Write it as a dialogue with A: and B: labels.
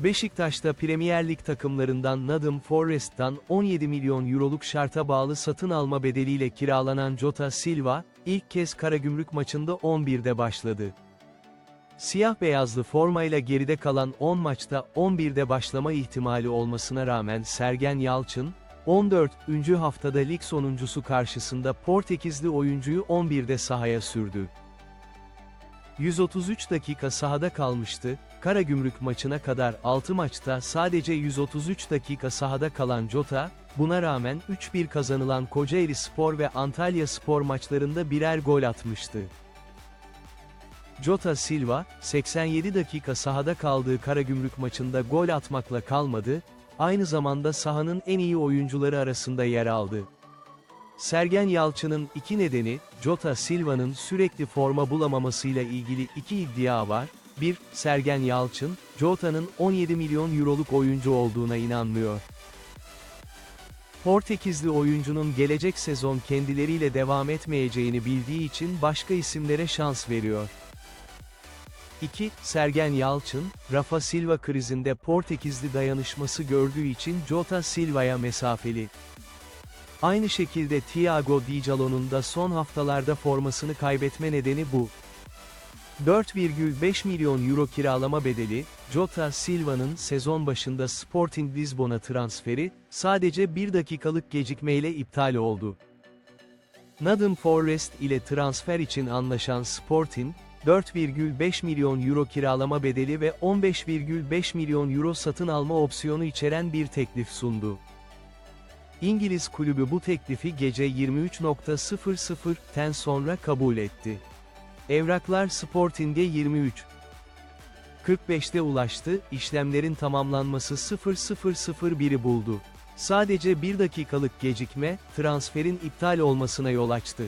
A: Beşiktaş'ta Premier Lig takımlarından Nottingham Forest'tan 17 milyon euroluk şarta bağlı satın alma bedeliyle kiralanan Jota Silva, ilk kez Karagümrük maçında 11'de başladı. Siyah beyazlı formayla geride kalan 10 maçta 11'de başlama ihtimali olmasına rağmen Sergen Yalçın, 14. haftada lig sonuncusu karşısında Portekizli oyuncuyu 11'de sahaya sürdü. 133 dakika sahada kalmıştı, Karagümrük maçına kadar 6 maçta sadece 133 dakika sahada kalan Jota, buna rağmen 3-1 kazanılan Kocaeli Spor ve Antalya Spor maçlarında birer gol atmıştı. Jota Silva, 87 dakika sahada kaldığı Karagümrük maçında gol atmakla kalmadı, aynı zamanda sahanın en iyi oyuncuları arasında yer aldı. Sergen Yalçın'ın iki nedeni, Jota Silva'nın sürekli forma bulamamasıyla ilgili iki iddia var. 1. Sergen Yalçın, Jota'nın 17 milyon euroluk oyuncu olduğuna inanmıyor. Portekizli oyuncunun gelecek sezon kendileriyle devam etmeyeceğini bildiği için başka isimlere şans veriyor. 2. Sergen Yalçın, Rafa Silva krizinde Portekizli dayanışması gördüğü için Jota Silva'ya mesafeli. Aynı şekilde Thiago Dijalo'nun da son haftalarda formasını kaybetme nedeni bu. 4,5 milyon euro kiralama bedeli, Jota Silva'nın sezon başında Sporting Lisbon'a transferi, sadece bir dakikalık gecikmeyle iptal oldu. Nottingham Forest ile transfer için anlaşan Sporting, 4,5 milyon euro kiralama bedeli ve 15,5 milyon euro satın alma opsiyonu içeren bir teklif sundu. İngiliz kulübü bu teklifi gece 23.00'ten sonra kabul etti. Evraklar Sporting'e 23. 45'te ulaştı, işlemlerin tamamlanması 0001'i buldu. Sadece bir dakikalık gecikme, transferin iptal olmasına yol açtı.